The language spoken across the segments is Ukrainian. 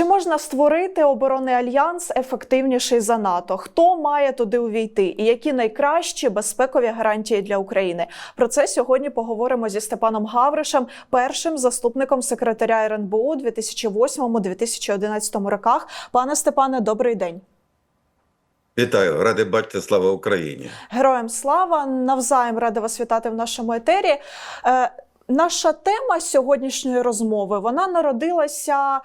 Чи можна створити оборонний альянс ефективніший за НАТО? Хто має туди увійти? І які найкращі безпекові гарантії для України? Про це сьогодні поговоримо зі Степаном Гавришем, першим заступником секретаря РНБУ 2008-2011 роках. Пане Степане, добрий день. Вітаю, радий бачити слава Україні. Героям слава навзаєм рада вас вітати в нашому етері. Наша тема сьогоднішньої розмови вона народилася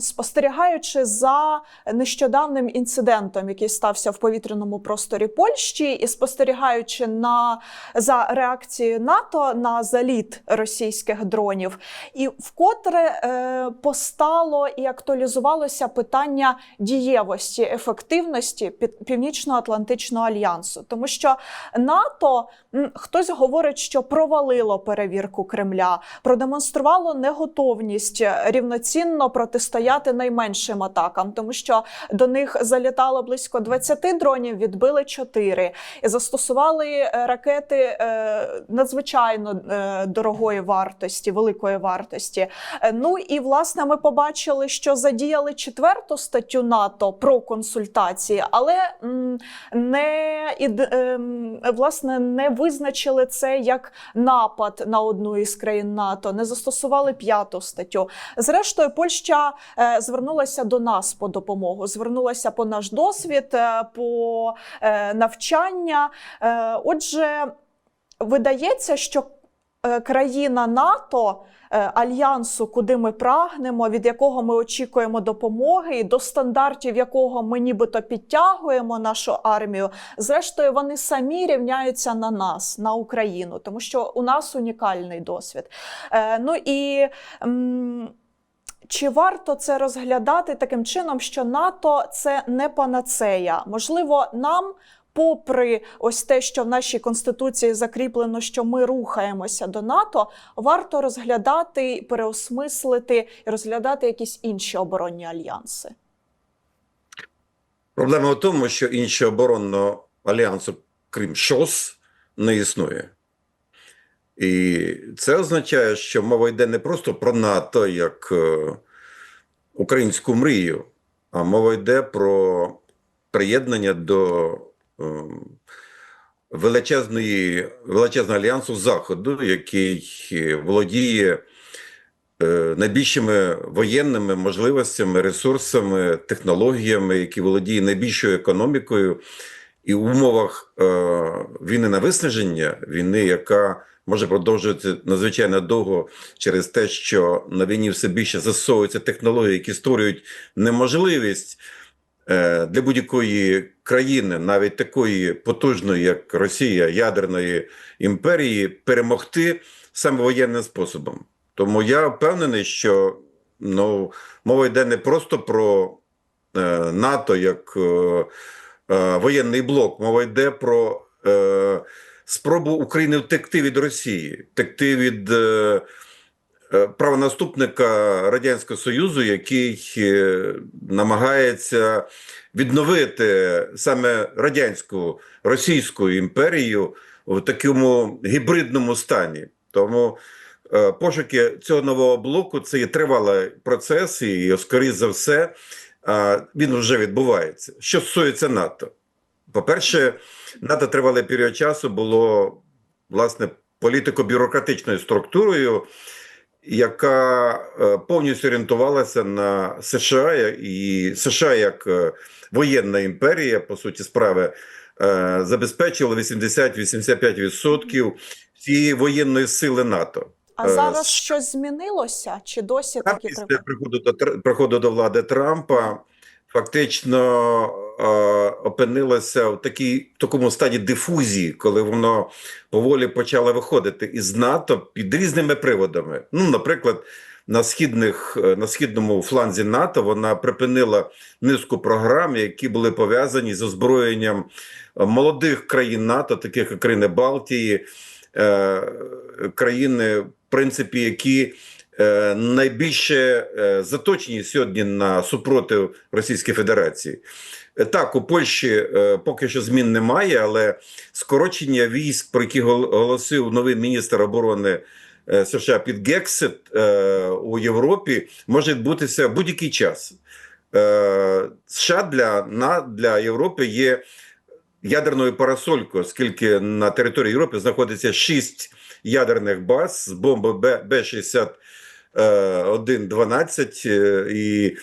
спостерігаючи за нещодавним інцидентом, який стався в повітряному просторі Польщі, і спостерігаючи на за реакцією НАТО на заліт російських дронів, і вкотре е, постало і актуалізувалося питання дієвості, ефективності Пі- Північно-Атлантичного альянсу, тому що НАТО хтось говорить, що провалило перевірку Кремля, продемонструвало неготовність е, рівноцінно протистояти найменшим атакам, тому що до них залітало близько 20 дронів, відбили 4. і застосували е, ракети е, надзвичайно дорогої вартості, великої вартості. Ну і власне ми побачили, що задіяли четверту статтю НАТО про консультації, але не ем, власне не визначили це як напад на одну із країн НАТО, не застосували п'яту статтю. Зрештою, Польща е, звернулася до нас по допомогу, звернулася по наш досвід, е, по е, навчання. Отже, видається, що країна НАТО. Е, Альянсу, куди ми прагнемо, від якого ми очікуємо допомоги, і до стандартів якого ми нібито підтягуємо нашу армію, зрештою вони самі рівняються на нас, на Україну, тому що у нас унікальний досвід. Е, ну і чи варто це розглядати таким чином, що НАТО це не панацея? Можливо, нам. Попри ось те, що в нашій конституції закріплено, що ми рухаємося до НАТО, варто розглядати, переосмислити і розглядати якісь інші оборонні альянси. Проблема в тому, що іншого оборонного альянсу, крім ШОС, не існує. І це означає, що мова йде не просто про НАТО як е, українську мрію, а мова йде про приєднання до величезної, величезного альянсу Заходу, який е, володіє е, найбільшими воєнними можливостями, ресурсами, технологіями, які володіє найбільшою економікою, і в умовах е, війни на виснаження, війни, яка може продовжуватися надзвичайно довго через те, що на війні все більше засовуються технології, які створюють неможливість для будь-якої країни, навіть такої потужної, як Росія, ядерної імперії, перемогти саме воєнним способом. Тому я впевнений, що ну, мова йде не просто про е, НАТО як е, е, воєнний блок, мова йде про е, спробу України втекти від Росії, втекти від е, е, правонаступника Радянського Союзу, який е, намагається відновити саме радянську російську імперію в такому гібридному стані. Тому е, пошуки цього нового блоку це є тривалий процес, і, скоріше за все, е, він вже відбувається. Що стосується НАТО, по-перше, НАТО тривалий період часу було власне політико-бюрократичною структурою, яка е, повністю орієнтувалася на США і США як е, воєнна імперія, по суті справи, забезпечила 80-85% всієї воєнної сили НАТО. А Е, зараз щось змінилося? Чи досі Так, такі після приходу до приходу до влади Трампа фактично опинилося в такій такому стані дифузії, коли воно поволі почало виходити із НАТО під різними приводами. Ну, наприклад, на східних е, на східному фланзі НАТО вона припинила низку програм, які були пов'язані з озброєнням е, молодих країн НАТО, таких як країни Балтії, е, країни, в принципі, які е, Е, найбільше е, заточені сьогодні на супротив Російської Федерації. Е, так, у Польщі поки що змін немає, але скорочення військ, про які голосив новий міністр оборони. США під Гексит у Європі може відбутися будь-який час. США для для Європи є ядерною парасолькою, оскільки на території Європи знаходиться шість ядерних баз з бомби Б-62 1.12, е, і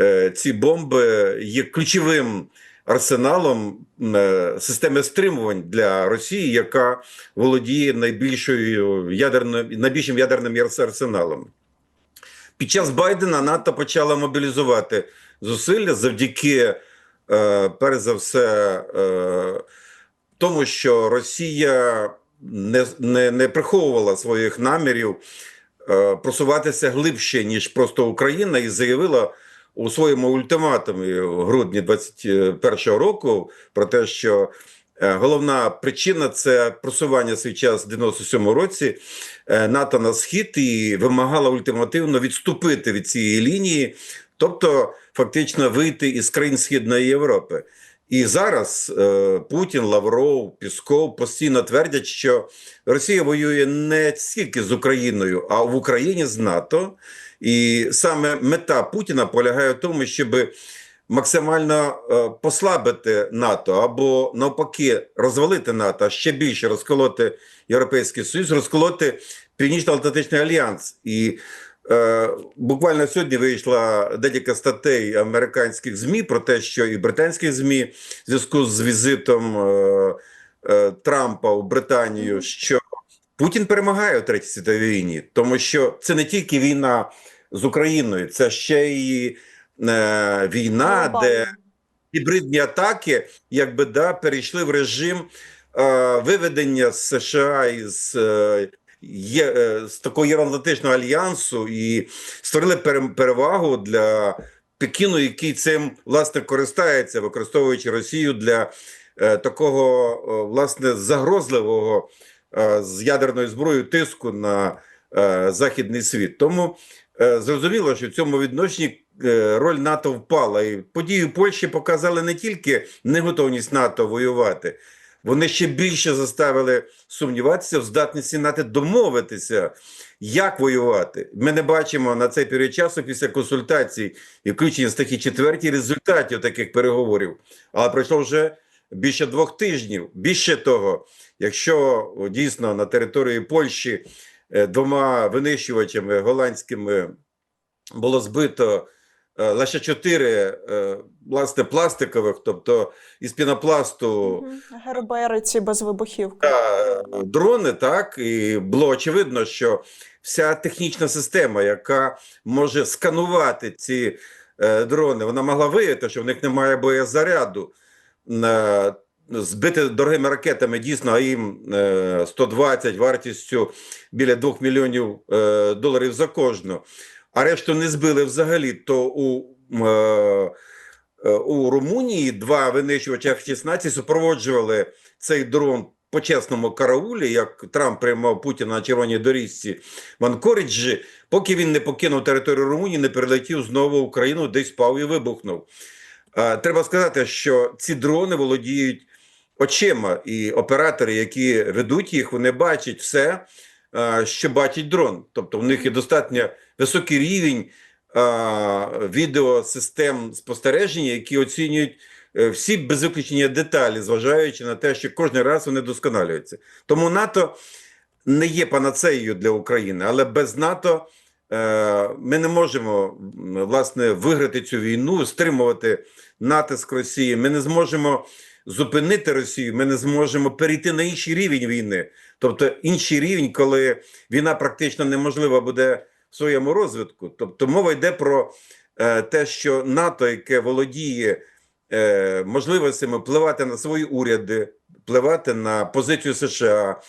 е, ці бомби є ключовим арсеналом е, системи стримувань для Росії, яка володіє найбільшою ядерною найбільшим ядерним арсеналом. Під час Байдена НАТО почала мобілізувати зусилля завдяки, перш за все, тому що Росія не, не, не приховувала своїх намірів просуватися глибше, ніж просто Україна, і заявила у своєму ультиматумі в грудні 2021 року про те, що е, головна причина це просування свій час в 97 році е, НАТО на схід і вимагала ультимативно відступити від цієї лінії, тобто фактично вийти із країн Східної Європи. І зараз е, Путін, Лавров, Пісков постійно твердять, що Росія воює не тільки з Україною, а в Україні з НАТО. І саме мета Путіна полягає в тому, щоб максимально е, послабити НАТО або навпаки розвалити НАТО, ще більше розколоти Європейський Союз, розколоти Північно-Атлантичний альянс. І буквально сьогодні вийшла декілька статей американських ЗМІ про те, що і британських ЗМІ в зв'язку з візитом е, е, Трампа у Британію, що Путін перемагає у Третій світовій війні, тому що це не тільки війна з Україною, це ще й е, війна, де гібридні атаки, якби да, перейшли в режим е, виведення з США із, е, є, е, з такого Євроатлантичного альянсу і створили перевагу для Пекіну, який цим власне користається, використовуючи Росію для е, такого е, власне загрозливого з ядерною зброєю тиску на західний світ. Тому зрозуміло, що в цьому відношенні роль НАТО впала. І події в Польщі показали не тільки неготовність НАТО воювати, вони ще більше заставили сумніватися в здатності НАТО домовитися, як воювати. Ми не бачимо на цей період часу після консультацій і включення статті 4 результатів таких переговорів. Але пройшло вже більше двох тижнів. Більше того, якщо дійсно на території Польщі е, двома винищувачами голландськими було збито лише чотири е, власне пластикових, тобто із пінопласту Мгм. Гербери ці без вибухівки. та, дрони, так і було очевидно, що вся технічна система, яка може сканувати ці е, дрони, вона могла виявити, що в них немає боєзаряду. Е, збити дорогими ракетами дійсно АІМ е, 120 вартістю біля 2 мільйонів е, доларів за кожну, а решту не збили взагалі, то у е, е, у Румунії два винищувача F-16 супроводжували цей дрон по чесному караулі, як Трамп приймав Путіна на червоній доріжці в Анкориджі, поки він не покинув територію Румунії, не перелетів знову в Україну, десь впав і вибухнув. Е, Треба сказати, що ці дрони володіють очима, і оператори, які ведуть їх, вони бачать все, що бачить дрон. Тобто, в них є достатньо високий рівень відеосистем спостереження, які оцінюють е, всі без виключення деталі, зважаючи на те, що кожен раз вони досконалюються. Тому НАТО не є панацеєю для України, але без НАТО е, ми не можемо власне виграти цю війну, стримувати натиск Росії. Ми не зможемо зупинити Росію. Ми не зможемо перейти на інший рівень війни, тобто інший рівень, коли війна практично неможлива буде в своєму розвитку. Тобто мова йде про е, те, що НАТО, яке володіє е, можливостями впливати на свої уряди, впливати на позицію США,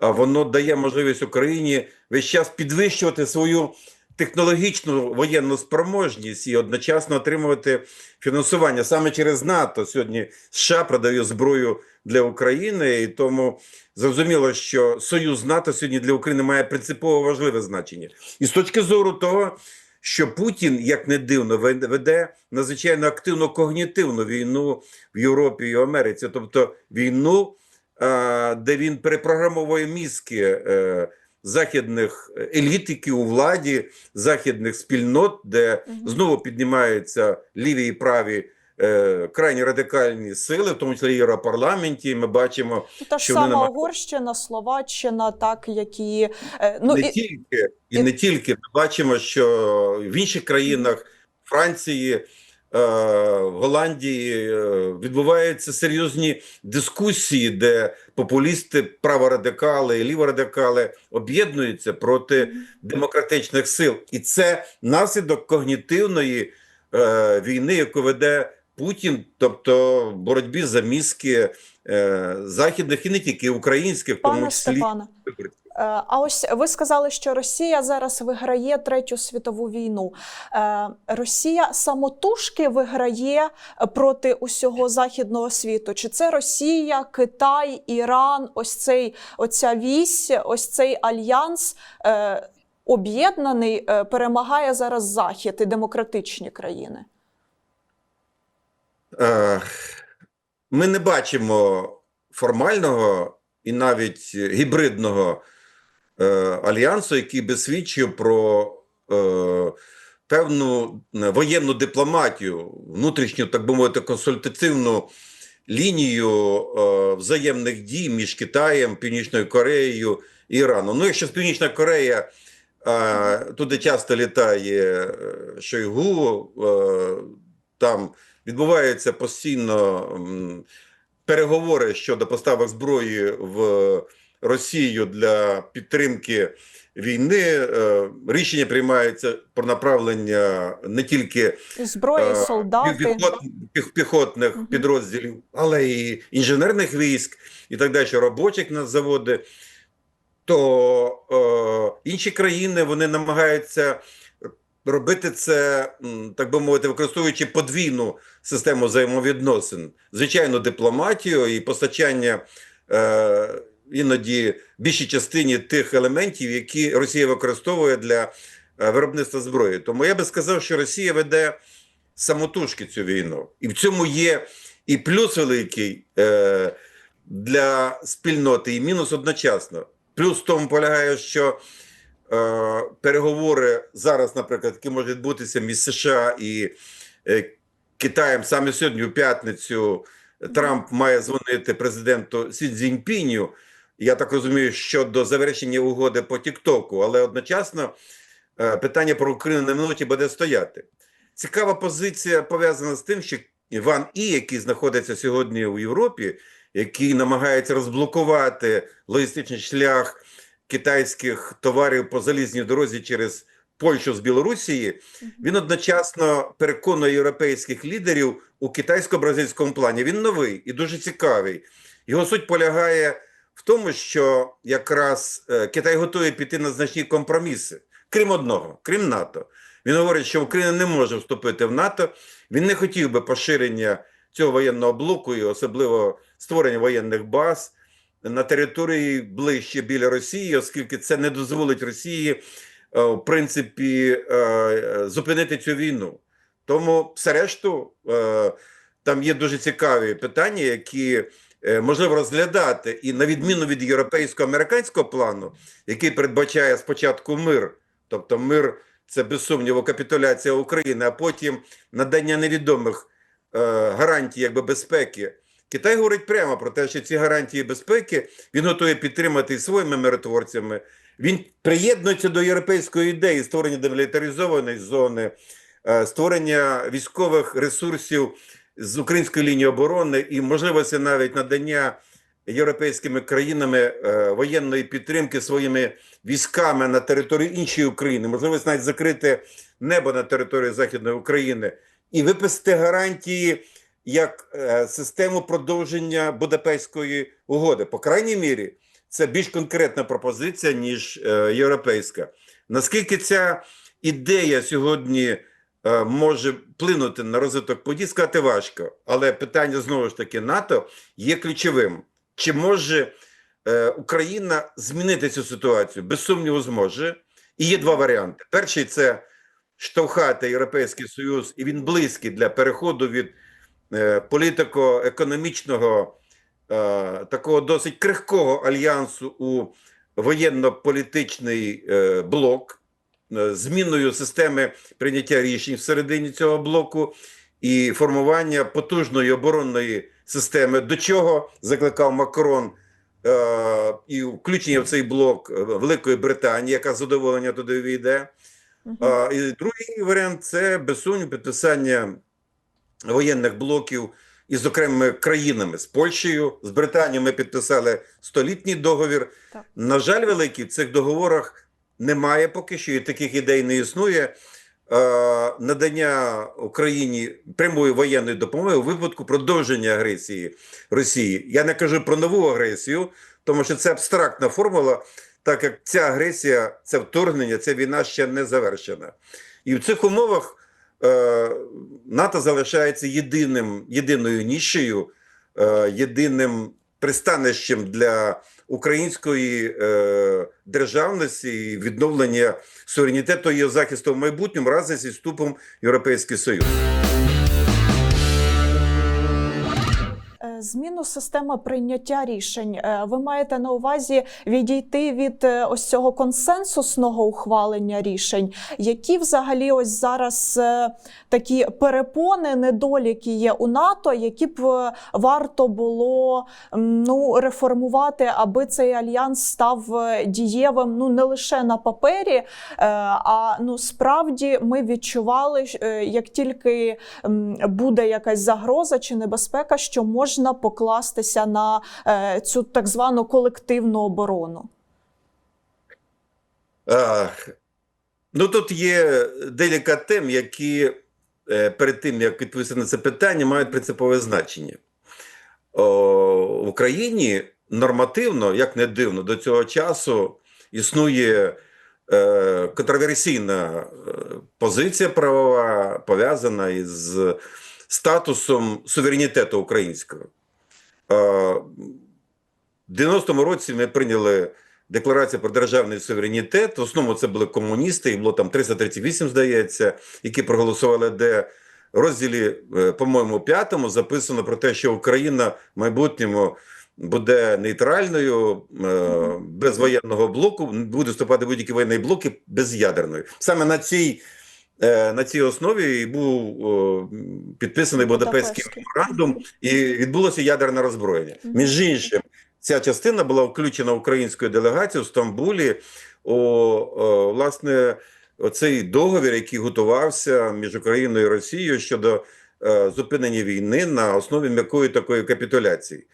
воно дає можливість Україні весь час підвищувати свою технологічну воєнну спроможність і одночасно отримувати фінансування саме через НАТО. Сьогодні США продає зброю для України, і тому зрозуміло, що союз НАТО сьогодні для України має принципово важливе значення. І з точки зору того, що Путін, як не дивно, ве- веде надзвичайно активну когнітивну війну в Європі і Америці, тобто війну, е, де він перепрограмовує мізки е, західних елітиків у владі, західних спільнот, де знову піднімаються ліві і праві е, крайні радикальні сили, в тому числі і Європарламенті. Ми бачимо Та ж що сама намагаються- Угорщина, Словаччина, так які е, ну не і тільки і, і- не тільки. Ми бачимо, що в інших країнах Франції, е, в Голландії е, відбуваються серйозні дискусії, де популісти, праворадикали і ліворадикали об'єднуються проти демократичних сил, і це наслідок когнітивної е, війни, яку веде Путін, тобто боротьбі за мізки е, західних і не тільки українських, в тому пане числі Степане. Е, А ось ви сказали, що Росія зараз виграє третю світову війну. Е, Росія самотужки виграє проти усього західного світу. Чи це Росія, Китай, Іран? Ось цей оця вісь, ось цей альянс е, об'єднаний е, перемагає зараз Захід і демократичні країни. Е, Ми не бачимо формального і навіть гібридного е, альянсу, який би свідчив про е, певну е, воєнну дипломатію, внутрішню, так би мовити, консультативну лінію взаємних дій між Китаєм, Північною Кореєю і Іраном. Ну, якщо Північна Корея туди часто літає Шойгу, там відбуваються постійно переговори щодо поставок зброї в Росію для підтримки війни. Е, Рішення приймаються про направлення не тільки Зброї, е, солдати. піхотних Мгм. підрозділів, але і інженерних військ, і так далі, робочих на заводи, то е, інші країни вони намагаються робити це, так би мовити, використовуючи подвійну систему взаємовідносин, звичайно, дипломатію і постачання е, іноді більшій частині тих елементів, які Росія використовує для е, виробництва зброї. Тому я би сказав, що Росія веде самотужки цю війну, і в цьому є і плюс великий е, для спільноти, і мінус одночасно. Плюс в тому полягає, що е, переговори зараз, наприклад, які можуть відбутися між США і е, Китаєм саме сьогодні, у п'ятницю, Трамп має дзвонити президенту Сі Цзіньпіню, я так розумію, щодо завершення угоди по Тіктоку, але одночасно е, питання про Україну на минуті буде стояти. Цікава позиція пов'язана з тим, що Іван І, який знаходиться сьогодні у Європі, який намагається розблокувати логістичний шлях китайських товарів по залізній дорозі через Польщу з Білорусії, він одночасно переконує європейських лідерів у китайсько-бразильському плані. Він новий і дуже цікавий. Його суть полягає в тому, що якраз е, Китай готує піти на значні компроміси, крім одного, крім НАТО. Він говорить, що Україна не може вступити в НАТО. Він не хотів би поширення цього воєнного блоку і особливо створення воєнних баз на території ближче біля Росії, оскільки це не дозволить Росії, е, в принципі, е, зупинити цю війну. Тому, все решту, там є дуже цікаві питання, які можливо розглядати, і на відміну від європейсько-американського плану, який передбачає спочатку мир, тобто мир це без сумніву капітуляція України, а потім надання невідомих е, гарантій якби безпеки. Китай говорить прямо про те, що ці гарантії безпеки він готує підтримати і своїми миротворцями. Він приєднується до європейської ідеї створення демілітаризованої зони, е, створення військових ресурсів з української лінії оборони і можливості навіть надання європейськими країнами е, воєнної підтримки своїми військами на території іншої України, можливість навіть закрити небо на території Західної України і виписати гарантії як е, систему продовження Будапештської угоди. По крайній мірі, це більш конкретна пропозиція, ніж е, європейська. Наскільки ця ідея сьогодні може вплинути на розвиток подій, сказати важко. Але питання знову ж таки НАТО є ключовим. Чи може е, Україна змінити цю ситуацію? Без сумніву, зможе. І є два варіанти. Перший це штовхати Європейський Союз, і він близький для переходу від е, політико-економічного е, такого досить крихкого альянсу у воєнно-політичний е, блок, е, зміною системи прийняття рішень всередині цього блоку і формування потужної оборонної системи, до чого закликав Макрон е, і включення в цей блок е, Великої Британії, яка з задоволення туди війде. А, і другий варіант це без сумніву підписання воєнних блоків із окремими країнами з Польщею, з Британією. Ми підписали столітній договір. Так. На жаль, великий в цих договорах немає поки що, і таких ідей не існує. Е, надання Україні прямої воєнної допомоги у випадку продовження агресії Росії. Я не кажу про нову агресію, тому що це абстрактна формула, так як ця агресія, це вторгнення, ця війна ще не завершена. І в цих умовах е, НАТО залишається єдиним, єдиною нішею, е, єдиним пристанищем для української е, державності і відновлення суверенітету і захисту в майбутньому разом зі вступом в Європейський Союз. Зміну системи прийняття рішень. Е, Ви маєте на увазі відійти від е, ось цього консенсусного ухвалення рішень, які взагалі ось зараз е, такі перепони, недоліки є у НАТО, які б варто було ну реформувати, аби цей альянс став дієвим ну не лише на папері, а ну справді ми відчували, як тільки буде якась загроза чи небезпека, що можна покластися на е, цю так звану колективну оборону. А, ну тут є декілька тем, які е, перед тим як відповісти на це питання, мають принципове значення. О, в Україні нормативно, як не дивно, до цього часу існує е, контроверсійна е, позиція правова, пов'язана із статусом суверенітету українського. В 90-му році ми прийняли Декларацію про державний суверенітет. В основному це були комуністи, їх було там 338, здається, які проголосували, де в розділі, е, по-моєму, п'ятому записано про те, що Україна в майбутньому буде нейтральною, е, без воєнного блоку, буде вступати будь-які воєнні блоки без'ядерною. Саме на цій, на цій основі і був о, підписаний Будапештський меморандум, і відбулося ядерне роззброєння. Між іншим, ця частина була включена українською делегацією в Стамбулі. О, о, власне, оцей договір, який готувався між Україною і Росією щодо е, зупинення війни на основі м'якої такої капітуляції.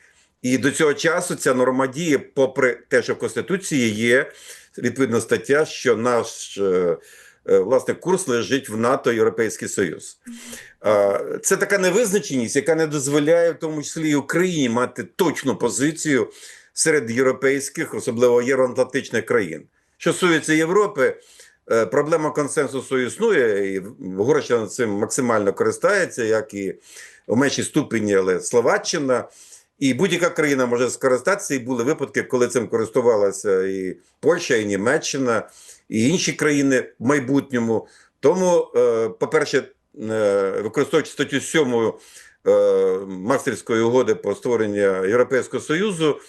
І до цього часу ця норма діє, попри те, що в Конституції є відповідна стаття, що наш е, е, власне курс лежить в НАТО Європейський Союз. Це така невизначеність, яка не дозволяє, в тому числі і Україні, мати точну позицію серед європейських, особливо євроатлантичних країн. Що стосується Європи, е, проблема консенсусу існує, і Угорщина цим максимально користається, як і в меншій ступені, але Словаччина. І будь-яка країна може скористатися, і були випадки, коли цим користувалася і Польща, і Німеччина, і інші країни в майбутньому. Тому, е, по-перше, е, використовуючи статтю 7 е, Мастерської угоди про створення Європейського Союзу,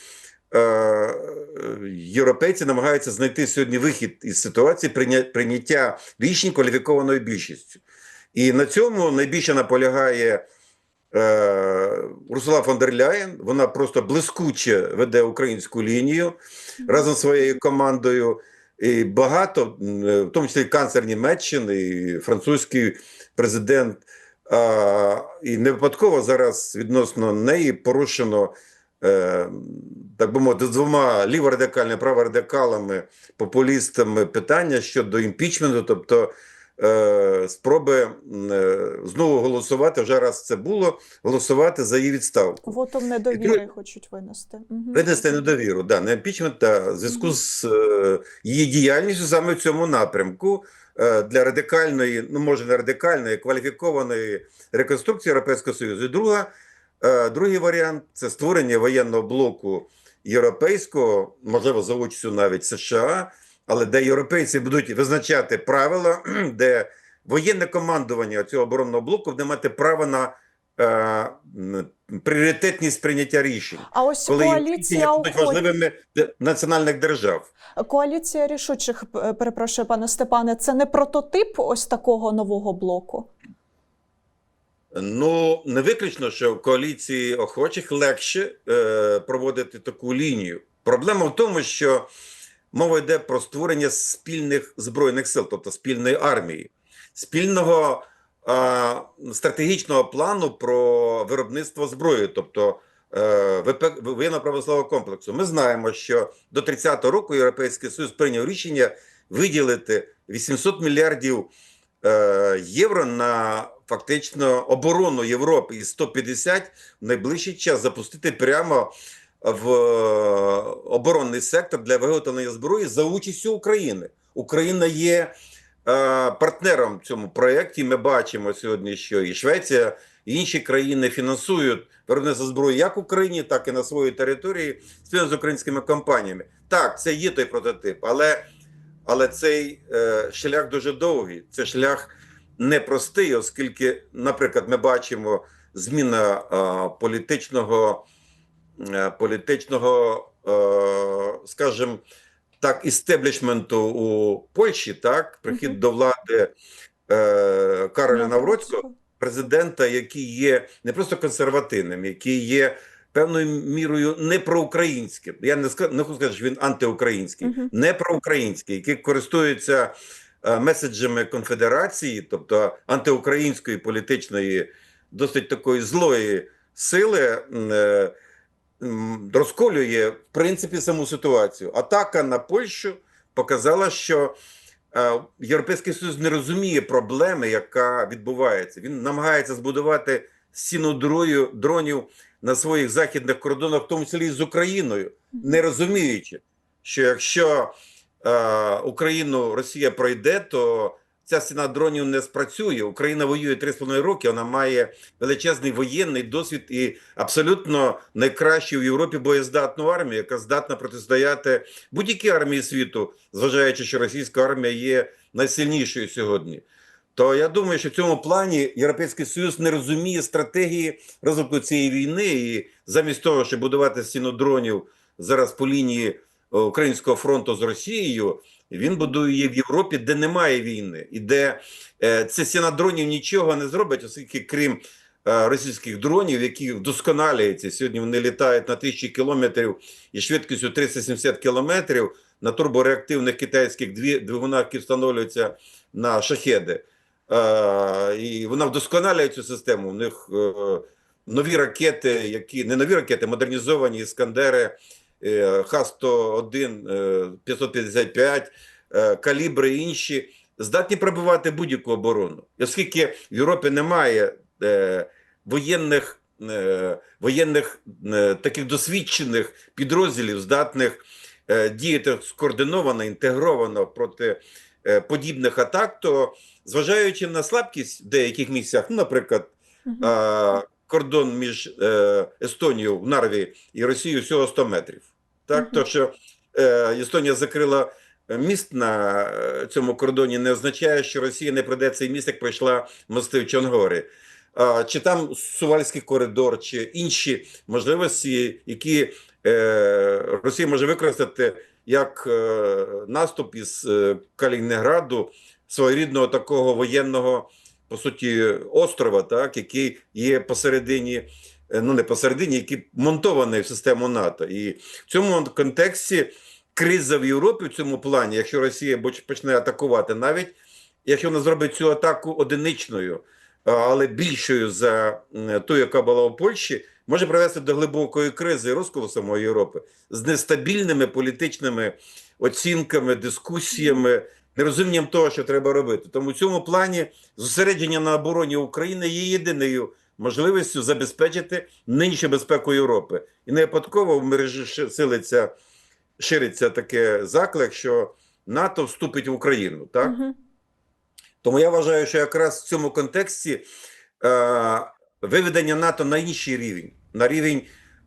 європейці намагаються знайти сьогодні вихід із ситуації прийня- прийняття рішень кваліфікованою більшістю. І на цьому найбільше наполягає Урсула фон дер Ляєн. Вона просто блискуче веде українську лінію разом зі своєю командою. І багато, е, в тому числі канцлер Німеччини, і французький президент. А, і не випадково зараз відносно неї порушено, е, так би мовити, двома ліворадикальними, праворадикалами, популістами питання щодо імпічменту, тобто спроби е, знову голосувати, вже раз це було, голосувати за її відставку. Вотом недовіри хочуть винести. Мгм. Винести недовіру, да, не імпічмент, а в зв'язку з е, її діяльністю саме в цьому напрямку е, для радикальної, ну може не радикальної, кваліфікованої реконструкції Європейського Союзу. І друга, е, другий варіант це створення воєнного блоку європейського, можливо, за участю навіть США, але де європейці будуть визначати правила, де воєнне командування цього оборонного блоку буде мати право на е, пріоритетність прийняття рішень, А ось коли коаліція будуть важливими національних держав. коаліція рішучих, е, перепрошую, пане Степане, це не прототип ось такого нового блоку. Ну, не виключно, що в коаліції охочих легше е, проводити таку лінію. Проблема в тому, що мова йде про створення спільних збройних сил, тобто спільної армії, спільного е, стратегічного плану про виробництво зброї, тобто е, ВП воєнно-промислового комплексу. Ми знаємо, що до 30-го року Європейський Союз прийняв рішення виділити 800 мільярдів е, євро на фактично оборону Європи і 150 в найближчий час запустити прямо в е, оборонний сектор для виготовлення зброї за участю України. Україна є е, партнером в цьому проєкті. Ми бачимо сьогодні, що і Швеція, і інші країни фінансують виробництво зброї як в Україні, так і на своїй території спільно з українськими компаніями. Так, це є той прототип, але, але цей е, шлях дуже довгий. Це шлях непростий, оскільки, наприклад, ми бачимо зміна е, політичного, політичного, е, скажімо так, істеблішменту у Польщі, так, прихід Мгм. до влади е, Кароля Навроцького, президента, який є не просто консервативним, який є певною мірою не проукраїнським. Я не ска- не хочу сказати, що він антиукраїнський, Мгм. не проукраїнський, який користується е, меседжами конфедерації, тобто антиукраїнської політичної, досить такої злої сили. е, Розколює в принципі саму ситуацію. Атака на Польщу показала, що е, Європейський Союз не розуміє проблеми, яка відбувається. Він намагається збудувати стіну дрою- дронів на своїх західних кордонах, в тому числі і з Україною, не розуміючи, що якщо е, Україну Росія пройде, то ця стіна дронів не спрацює. Україна воює 3,5 роки, вона має величезний воєнний досвід і абсолютно найкращу в Європі боєздатну армію, яка здатна протистояти будь-якій армії світу, зважаючи, що російська армія є найсильнішою сьогодні. То я думаю, що в цьому плані Європейський Союз не розуміє стратегії розвитку цієї війни, і замість того, щоб будувати стіну дронів зараз по лінії е, Українського фронту з Росією, він будує її в Європі, де немає війни, і де е, ця стіна дронів нічого не зробить, оскільки крім е, російських дронів, які вдосконалюються. Сьогодні вони літають на тисячі кілометрів і швидкістю 370 кілометрів на турбореактивних китайських двигунах, які встановлюються на шахеди. Е, і вона вдосконалює цю систему. У них е, нові ракети, які не нові ракети, модернізовані іскандери Х-101, е, 555, е, калібри і інші здатні пробивати будь-яку оборону. І Оскільки в Європі немає е, воєнних, е, воєнних е, таких досвідчених підрозділів, здатних е, діяти скоординовано, інтегровано проти е, подібних атак, то зважаючи на слабкість в деяких місцях, ну, наприклад, кордон між е, Естонією в Нарві і Росією всього 100 метрів. Так, то що е, Естонія закрила міст на е, цьому кордоні, не означає, що Росія не пройде цей міст, як пройшла мости в Чонгорі. А, чи там Сувальський коридор, чи інші можливості, які е, Росія може використати як е, наступ із е, Калінінграду, своєрідного такого воєнного по суті, острова, так, який є посередині, е, ну не посередині, який монтований в систему НАТО. І в цьому контексті криза в Європі в цьому плані, якщо Росія почне атакувати, навіть якщо вона зробить цю атаку одиничною, але більшою за ту, яка була у Польщі, може привести до глибокої кризи і розколу самої Європи з нестабільними політичними оцінками, дискусіями, нерозумінням того, що треба робити. Тому в цьому плані зосередження на обороні України є єдиною можливістю забезпечити нинішню безпеку Європи. І не випадково в мережі силиться, шириться таке заклик, що НАТО вступить в Україну. Так? Мгм. Тому я вважаю, що якраз в цьому контексті е, виведення НАТО на інший рівень, на рівень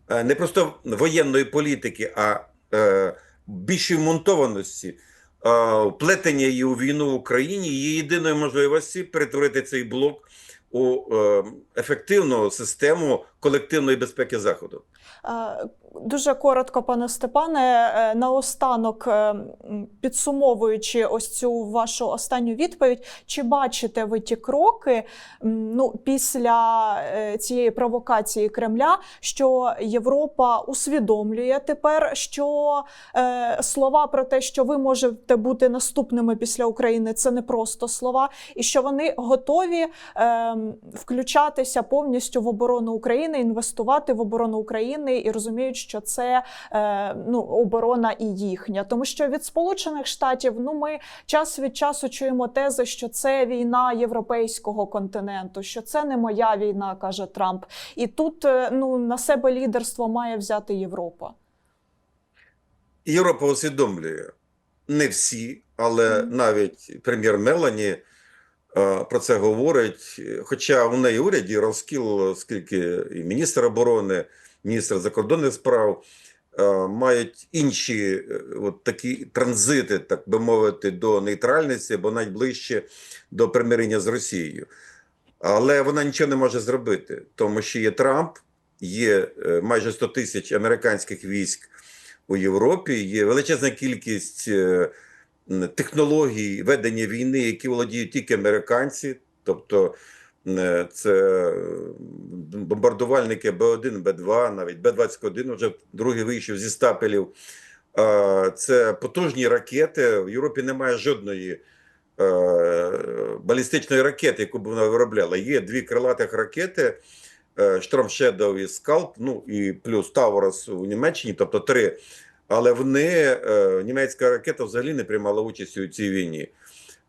е, не просто воєнної політики, а е, більшої монтованості, е, вплетення її у війну в Україні є єдиною можливості перетворити цей блок у е, ефективну систему колективної безпеки Заходу. Дуже коротко, пане Степане, е, наостанок е, підсумовуючи ось цю вашу останню відповідь, чи бачите ви ті кроки ну, після е, цієї провокації Кремля, що Європа усвідомлює тепер, що е, слова про те, що ви можете бути наступними після України, це не просто слова, і що вони готові е, включатися повністю в оборону України, інвестувати в оборону України і розуміють, що це е, ну, оборона і їхня. Тому що від Сполучених Штатів ну ми час від часу чуємо тези, що це війна європейського континенту, що це не моя війна, каже Трамп. І тут е, ну на себе лідерство має взяти Європа. Європа усвідомлює не всі, але Мгм. навіть прем'єр Мелані е, про це говорить. Хоча у неї уряді розкіл, оскільки і міністр оборони, міністр закордонних справ е, мають інші е, от такі транзити, так би мовити, до нейтральності або навіть ближче до примирення з Росією. Але вона нічого не може зробити, тому що є Трамп, є е, майже 100 тисяч американських військ у Європі, є величезна кількість технологій ведення війни, які володіють тільки американці, тобто це е, бомбардувальники Б-1, Б-2, навіть Б-21 вже другий вийшов зі стапелів. Це потужні ракети. В Європі немає жодної е, балістичної ракети, яку б вона виробляла. Є дві крилатих ракети. Шторм і Скалп, ну і плюс Таурус у Німеччині, тобто три. Але вони, е, німецька ракета взагалі не приймала участь у цій війні.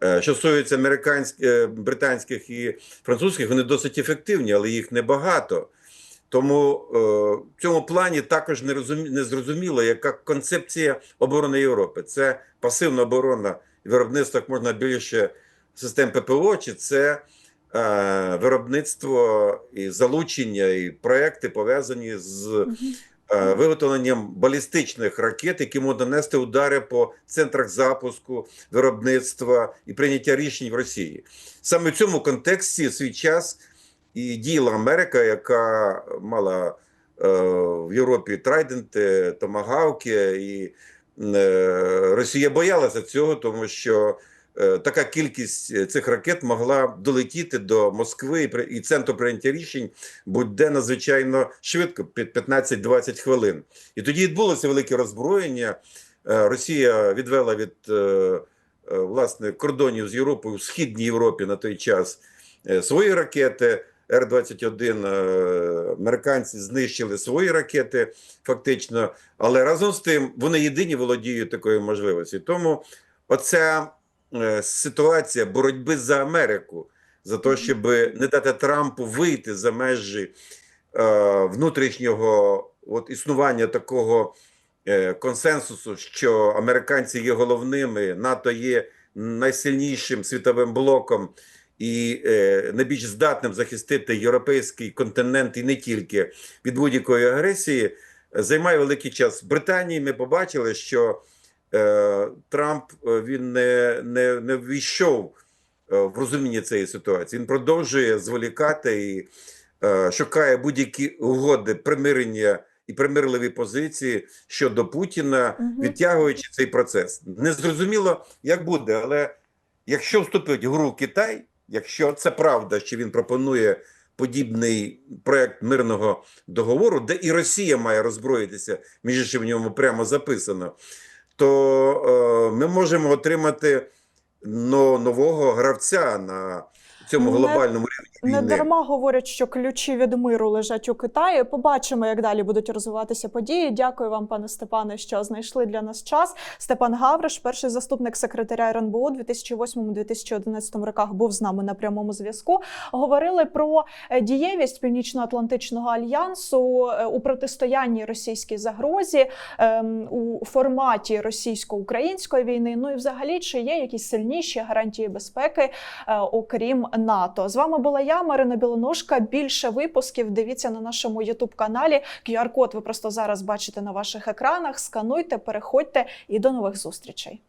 Е, Що стосується американських, е, британських і французьких, вони досить ефективні, але їх небагато. Тому е, в цьому плані також не, розумі, не зрозуміло, яка концепція оборони Європи. Це пасивна оборона виробництво як можна більше систем ППО, чи це е, виробництво і залучення, і проекти пов'язані з виготовленням балістичних ракет, які можуть нанести удари по центрах запуску, виробництва і прийняття рішень в Росії. Саме в цьому контексті свій час і діяла Америка, яка мала е, в Європі трайденти, томагавки, і е, Росія боялася цього, тому що е, така кількість цих ракет могла долетіти до Москви і, центру прийняття рішень будь-де надзвичайно швидко, під 15-20 хвилин. І тоді відбулося велике роззброєння. Е, Росія відвела від е, е, власне кордонів з Європою в східній Європі на той час е, свої ракети. Р-21 е, американці знищили свої ракети, фактично, але разом з тим вони єдині володіють такою можливістю. Тому оця е, ситуація боротьби за Америку, за те, щоб не дати Трампу вийти за межі е, внутрішнього от, існування такого е, консенсусу, що американці є головними, НАТО є найсильнішим світовим блоком і е, найбільш здатним захистити європейський континент і не тільки від будь-якої агресії, е, займає великий час. В Британії ми побачили, що е, Трамп е, він не, не, не ввійшов е, в розуміння цієї ситуації. Він продовжує зволікати і е, шукає будь-які угоди, примирення і примирливі позиції щодо Путіна, відтягуючи цей процес. Незрозуміло, як буде, але якщо вступить в гру Китай, якщо це правда, що він пропонує подібний проект мирного договору, де і Росія має роззброїтися, між іншим в ньому прямо записано, то е, ми можемо отримати но, нового гравця на цьому глобальному рівні Не дарма говорять, що ключі від миру лежать у Китаї. Побачимо, як далі будуть розвиватися події. Дякую вам, пане Степане, що знайшли для нас час. Степан Гавриш, перший заступник секретаря РНБО у 2008-2011 роках, був з нами на прямому зв'язку. Говорили про е, дієвість Північно-Атлантичного альянсу е, у протистоянні російській загрозі ем, у форматі російсько-української війни. Ну і взагалі, чи є якісь сильніші гарантії безпеки, е, окрім НАТО. З вами була я, Марина Білоножка. Більше випусків дивіться на нашому Ютуб каналі. QR-код ви просто зараз бачите на ваших екранах. Скануйте, переходьте і до нових зустрічей.